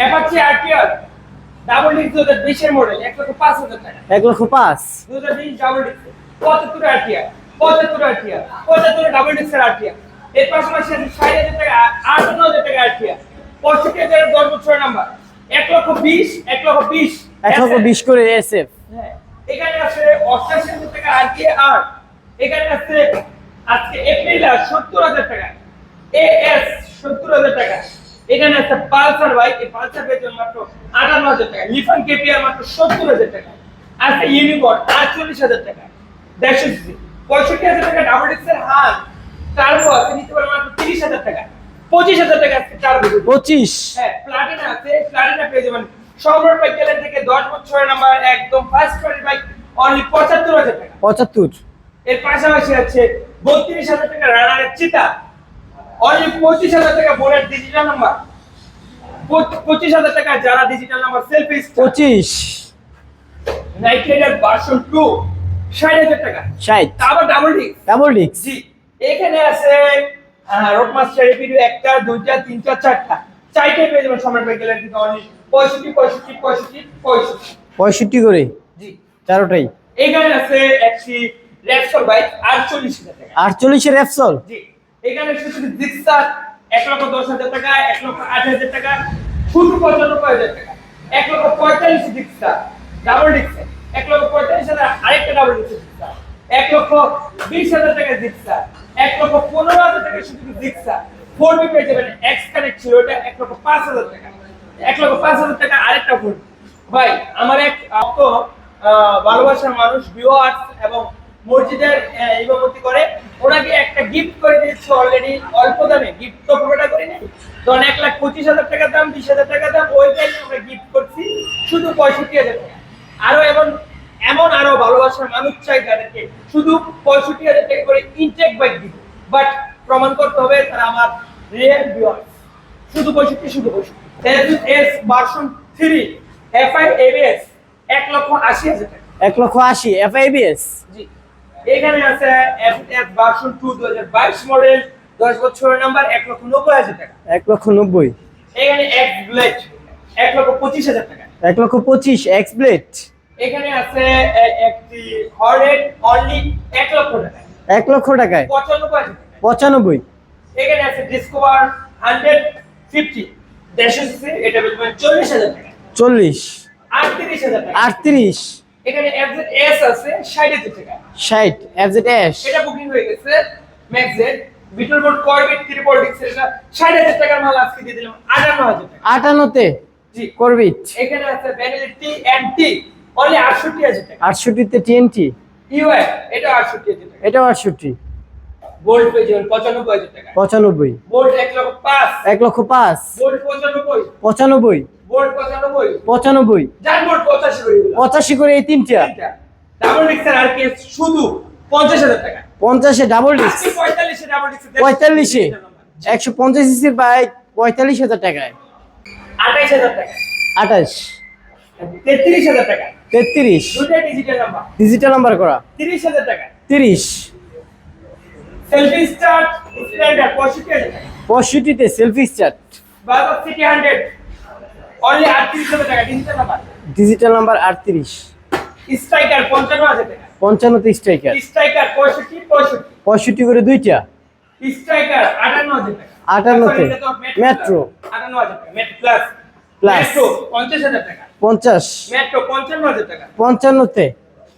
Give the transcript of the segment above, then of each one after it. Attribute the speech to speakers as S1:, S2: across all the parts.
S1: Apache RTR double disc দু হাজার বিশের মডেল এক লক্ষ পাঁচ হাজার টাকা।
S2: এক লক্ষ পাঁচ?
S1: দু হাজার বিশ double disc RTR RTR double RTR. এর পাশাপাশি আছে ষাট হাজার টাকা আটান্ন হাজার টাকা আরটিআর। পঁয়ষট্টি হাজারের দশ বছরের নাম্বার এক লক্ষ বিশ এক লক্ষ বিশ।
S2: এক লক্ষ বিশ করে এসএফ
S1: হ্যাঁ, এখানে আছে অষ্টাশি হাজার টাকা আর কে আর এখানে আছে আজকে এপ্রিল আর সত্তর হাজার টাকা। এ এস সত্তর হাজার টাকা এখানে আছে পালসার বাইক এই পালসার বাইকের মাত্র আটান্ন হাজার টাকা। লিফান কেপিআর মাত্র সত্তর হাজার টাকা। আছে ইউনিকর্ন আটচল্লিশ হাজার টাকা। দেড়শো সিসি পঁয়ষট্টি হাজার টাকা ডাবল ডিক্সের হাল টার্বো আছে নিতে পারে মাত্র তিরিশ হাজার টাকা। পঁচিশ হাজার টাকা আজকে টার্বো
S2: পঁচিশ?
S1: হ্যাঁ প্লাটিনা আছে প্লাটিনা পেয়ে যাবেন। সম্রাট বাইক গেলেন থেকে দশ বছরের নাম্বার একদম ফার্স্ট কোয়ালিটি বাইক অনলি পঁচাত্তর হাজার টাকা।
S2: পঁচাত্তর?
S1: এর পাশাপাশি আছে বত্রিশ হাজার টাকা রানারের চিতা অনলি পঁচিশ হাজার টাকা বোর্ডের ডিজিটাল নাম্বার পঁচিশ হাজার টাকা যারা ডিজিটাল নাম্বার সেলফি
S2: পঁচিশ।
S1: নাইট রাইডার ভার্সন টু ষাট হাজার টাকা।
S2: ষাট।
S1: আবার ডাবল ডিস্ক
S2: ডাবল ডিক্স
S1: জি। এখানে আছে রোডমাস্টার রিপিডু একটা দুইটা তিনটা চারটা। চারটে পেয়ে যাবেন সম্রাট বাইক গেলেন থেকে অনলি পঁয়ষট্টি পঁয়ষট্টি পঁয়ষট্টি পঁয়ষট্টি।
S2: পঁয়ষট্টি করে?
S1: জি।
S2: চারোটাই?
S1: এখানে আছে একটি র্যাপসর বাইক আটচল্লিশ হাজার টাকা।
S2: আটচল্লিশের র্যাপসল
S1: জি। এখানে শুধু জিক্সার এক লক্ষ দশ হাজার টাকা এক লক্ষ আট হাজার টাকা শুধু পঁচানব্বই হাজার টাকা। এক লক্ষ পঁয়তাল্লিশ জিক্সার ডাবল ডিক্সার এক লক্ষ পঁয়তাল্লিশ হাজার আরেকটা ডাবল ডিক্সার এক লক্ষ বিশ হাজার টাকা জিক্সার। এক লক্ষ পনেরো হাজার টাকা শুধু জিক্সার। ফোর বি পেয়ে যাবেন এক্স কানেক্ট ছিল ওটা এক লক্ষ পাঁচ হাজার টাকা। এক লক্ষ পাঁচ হাজার টাকা আরেকটা ফোন ভাই আমার এক আহ, ভালোবাসার মানুষ ভিউয়ার্স এবং মসজিদের ইমামতি করে ওনাকে একটা গিফট দিয়েছে অলরেডি অল্প দামে গিফট তো পুরোটা করিনি তখন এক লাখ পঁচিশ হাজার টাকা দাম বিশ হাজার টাকা দাম ওইটাই আমরা গিফট করছি শুধু পঁয়ষট্টি হাজার টাকা। আরও এমন এমন আরও ভালোবাসার মানুষ চাই তাদেরকে শুধু পঁয়ষট্টি হাজার টাকা করে ইনটেক বাইক দিব। বাট প্রমাণ করতে হবে তারা আমার রিয়েল ভিউয়ার্স শুধু পঁয়ষট্টি শুধু পঁয়ষট্টি। S version three FI ABS এক লক্ষ আশি হাজার টাকা।
S2: এক লক্ষ আশি এফআইবিএস
S1: জি। এখানে আছে এফএফ ভার্সন 2 2022 মডেল 10 বছরের নাম্বার 1 লক্ষ 90 হাজার টাকা।
S2: 1 লক্ষ 90
S1: এখানে এক্স ব্লেড 1 লক্ষ 25 হাজার টাকা।
S2: 1 লক্ষ 25 এক্স ব্লেড
S1: এখানে আছে একটি হরেট অনলি 1 লক্ষ টাকা।
S2: 1 লক্ষ টাকায়।
S1: 95
S2: 95
S1: এখানে আছে ডিসকভার 150 দেশে এটা বলবেন 40 হাজার টাকা। 40 38000 টাকা।
S2: 38
S1: এখানে এফজেড এস আছে 60000 টাকা।
S2: 60 এজ ইট
S1: এটা বুকিং হয়ে গেছে ম্যাক্স জেড বিটল বোর্ড কয় বিট ট্রিপল ডিক্স এটা 60000 টাকার মাল আজকে দিয়ে দিলাম 58000 টাকা।
S2: 58 তে
S1: জি
S2: করবিট
S1: এখানে আছে validity T and T only 68000 টাকা।
S2: 68 তে টিএনটি
S1: ইউএ এটা 68000 টাকা। এটা 68 বোল্ড পেজ 95000 টাকা
S2: 95
S1: বোল্ড 1 লক্ষ 5
S2: 1 লক্ষ
S1: 5 বোল্ড
S2: 95
S1: 95 বোল্ড
S2: 95
S1: 95 জান 85 করে
S2: 85 করে এই তিনটা। তিনটা।
S1: ডাবল ডিক্সের আর কে শুধু পঞ্চাশ হাজার টাকা।
S2: পঞ্চাশে ডাবল ডিস্ক
S1: আজকে পঁয়তাল্লিশে ডাবল
S2: পঁয়তাল্লিশে। একশো পঞ্চাশ সিসির বাইক পঁয়তাল্লিশ হাজার টাকায়।
S1: আঠাইশ হাজার টাকা।
S2: আঠাশ
S1: তেত্রিশ হাজার টাকা।
S2: তেত্রিশ।
S1: দুটাই ডিজিটাল নাম্বার
S2: ডিজিটাল নাম্বার করা।
S1: তিরিশ হাজার টাকা।
S2: তিরিশ।
S1: সেলফি স্টার্ট স্প্লেন্ডার পঁয়ষট্টি হাজার টাকা।
S2: পঁয়ষট্টিতে selfie start
S1: Bajaj CT hundred only আটত্রিশ হাজার টাকা ডিজিটাল নাম্বার
S2: ডিজিটাল নাম্বার আটত্রিশ।
S1: স্ট্রাইকার পঞ্চান্ন হাজার টাকা।
S2: তে স্ট্রাইকার।
S1: স্ট্রাইকার পঁয়ষট্টি পঁয়ষট্টি।
S2: পঁয়ষট্টি করে দুইটা?
S1: স্ট্রাইকার আটান্ন হাজার টাকা।
S2: আটান্নতে।
S1: Sorry,
S2: Metro.
S1: আটান্ন হাজার টাকা। Metro plus
S2: plus.
S1: মেট্রো পঞ্চাশ হাজার টাকা।
S2: পঞ্চাশ।
S1: মেট্রো পঞ্চান্ন হাজার টাকা।
S2: পঞ্চান্নতে?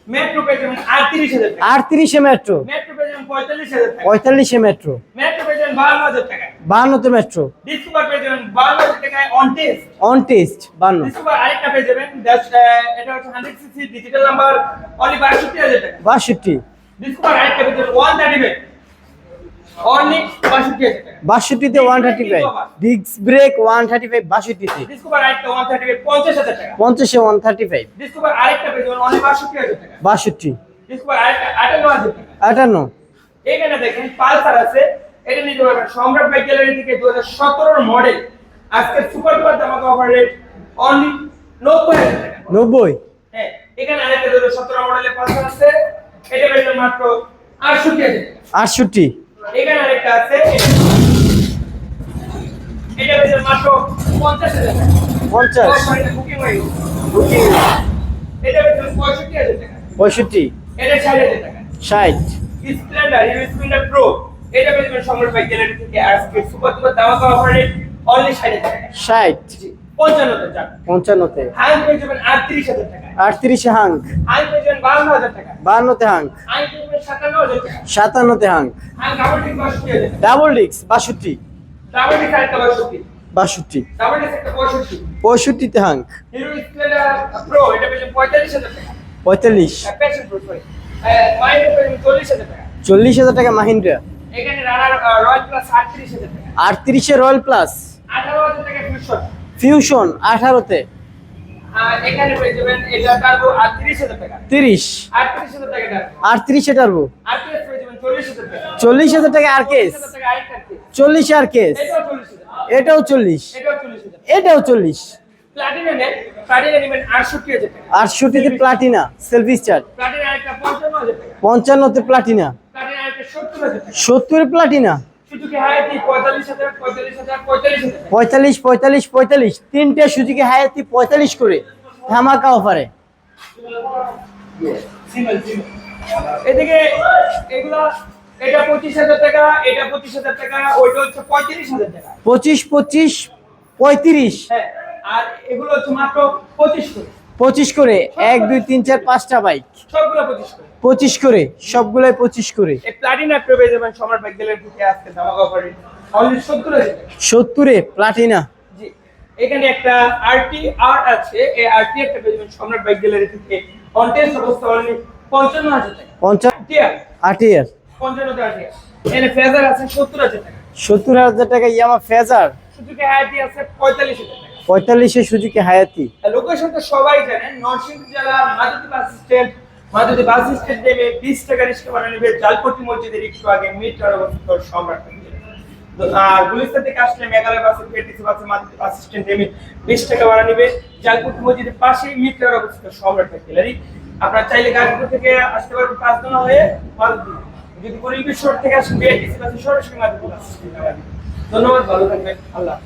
S1: মেট্রো পেয়ে যাবেন আটত্রিশ হাজার টাকা।
S2: আটত্রিশে মেট্রো।
S1: মেট্রো পেয়ে যাবেন পঁয়তাল্লিশ হাজার টাকা।
S2: পঁয়তাল্লিশে মেট্রো।
S1: মেট্রো পেয়ে যাবেন বাহান্ন হাজার টাকা
S2: বাহান্নতে মেট্রো।
S1: ডিসকভার পেয়ে যাবেন বাহান্ন হাজার টাকায় অন টেস্ট
S2: অন টেস্ট বান্ন
S1: ডিসকভার আরেকটা পেয়ে যাবেন এটা হচ্ছে hundred CC digital number only বাষট্টি হাজার টাকা।
S2: বাষট্টি।
S1: ডিসকভার আরেকটা পেয়ে যাবেন ওয়ান থার্টি ফাইভ অনলি বাষট্টি হাজার টাকা
S2: বাষট্টিতে one thirty five disc brake one thirty five বাষট্টিতে।
S1: পঞ্চাশ
S2: ওয়ান থার্টি ফাইভ
S1: বাষট্টি আটান্ন এখানে দেখেন পালসার আছে। এটা নিতে পারবেন সম্রাট বাইক গ্যালারি থেকে দু হাজার সতেরোর মডেল আজকে সুপার ডুপার ধামাকা অফার রেট অনলি নব্বই
S2: নব্বই।
S1: হ্যাঁ এখানে আরেকটা দু হাজার সতেরো মডেলের পালসার আছে। এটা পেয়ে মাত্র আটষট্টি
S2: আটষট্টি।
S1: এখানে আরেকটা আছে। এটা পেয়ে মাত্র পঞ্চাশ হাজার টাকা।
S2: পঞ্চাশ?
S1: বুকিং হয়ে গেছে। এটা পঁয়ষট্টি হাজার টাকা।
S2: পঁয়ষট্টি?
S1: এটা ষাট হাজার টাকা।
S2: ষাট?
S1: স্প্লেন্ডার হিরো স্প্লেন্ডার প্রো এটা পেয়ে যাবেন সম্রাট বাইক গ্যালারি থেকে আজকে। সুপার সুপার দামা রেট অনলি ষাট হাজার টাকা।
S2: ষাট?
S1: পঞ্চান্নতে হাই পেয়ে যাবেন আটত্রিশ হাজার টাকা
S2: আটত্রিশে হাঙ্ক।
S1: হাই পেয়ে যাবেন বান্ন হাজার টাকা
S2: বাহান্নতে হাঙ্ক। সাতান্নতে হাঙ্ক।
S1: ডাবল ডিক বাষট্টি
S2: ডাবল ডিক্স
S1: আরেকটা বাষট্টি।
S2: বাষট্টি। পঁয়ষট্টিতে হাঙ্ক।
S1: পঁয়তাল্লিশ চল্লিশ হাজার টাকা
S2: মাহিন্দ্রা।
S1: আটত্রিশে
S2: রয়্যাল প্লাস
S1: আঠারো হাজার টাকা ফিউশন
S2: আঠারোতে।
S1: চল্লিশ হাজার টাকা।
S2: আর কেস।
S1: চল্লিশ
S2: আর কেস।
S1: এটাও চল্লিশ
S2: এটাও চল্লিশ। আটষট্টিতে প্লাটিনা সেলফি স্টার
S1: পঞ্চান্ন
S2: পঞ্চান্নতে প্লাটিনা
S1: সত্তর
S2: প্লাটিনা
S1: পঁয়তাল্লিশ পঁয়তাল্লিশ পঁয়তাল্লিশ
S2: তিনটে সুযোগে হায়াতি পঁয়তাল্লিশ করে ধামাকা অফারে
S1: এদিকে এগুলা এটা পঁচিশ হাজার টাকা এটা পঁচিশ হাজার টাকা ওইটা হচ্ছে পঁয়ত্রিশ হাজার টাকা।
S2: পঁচিশ পঁচিশ পঁয়ত্রিশ।
S1: হ্যাঁ আর এগুলো হচ্ছে মাত্র পঁচিশ করে।
S2: পঁচিশ করে এক দুই তিন চার পাঁচটা বাইক
S1: পঁচিশ করে।
S2: সবগুলোই পঁচিশ করে।
S1: সত্তর
S2: প্লাটিনা
S1: এখানে একটা আরটি আর আছে এই আরটি একটা পেয়ে যাবেন সম্রাট বাইক গ্যালারি থেকে। কন্টেস্ট অবস্থা অনলি পঞ্চান্ন হাজার টাকা।
S2: পঞ্চাশ
S1: টিয়ার
S2: আটিয়ার
S1: পঞ্চান্ন হাজার এখানে ফেজার আছে সত্তর হাজার টাকা।
S2: সত্তর হাজার টাকা ইয়ামা ফেজার
S1: হায়াতি আছে পঁয়তাল্লিশ হাজার
S2: পঁয়তাল্লিশে সুজুকি হায়াতি।
S1: তো সবাই জানেন, নরসিংদী জেলা মাদুদি বাস স্ট্যান্ড। মাদুদি বাস স্ট্যান্ড নেমে বিশ টাকা রিক্সা ভাড়া নেবে জালপট্টি মসজিদের একটু আগে মিটার অবস্থিত সম্রাট আর গুলিস্তান থেকে আসলে মেঘালয় বাসে বাসে মাদুদি বাস স্ট্যান্ড বিশ টাকা ভাড়া নেবে মসজিদের পাশেই মিটার অবস্থিত সম্রাট গ্যালারি। আপনারা চাইলে গাজীপুর থেকে আসতে পারবেন পাঁচদোনা হয়ে মাদুদি যদি গরিব শহর থেকে আসেন বিআইটিসি বাসে সরাসরি মাদুদি বাস স্ট্যান্ড ধন্যবাদ, ভালো থাকবেন। আল্লাহ।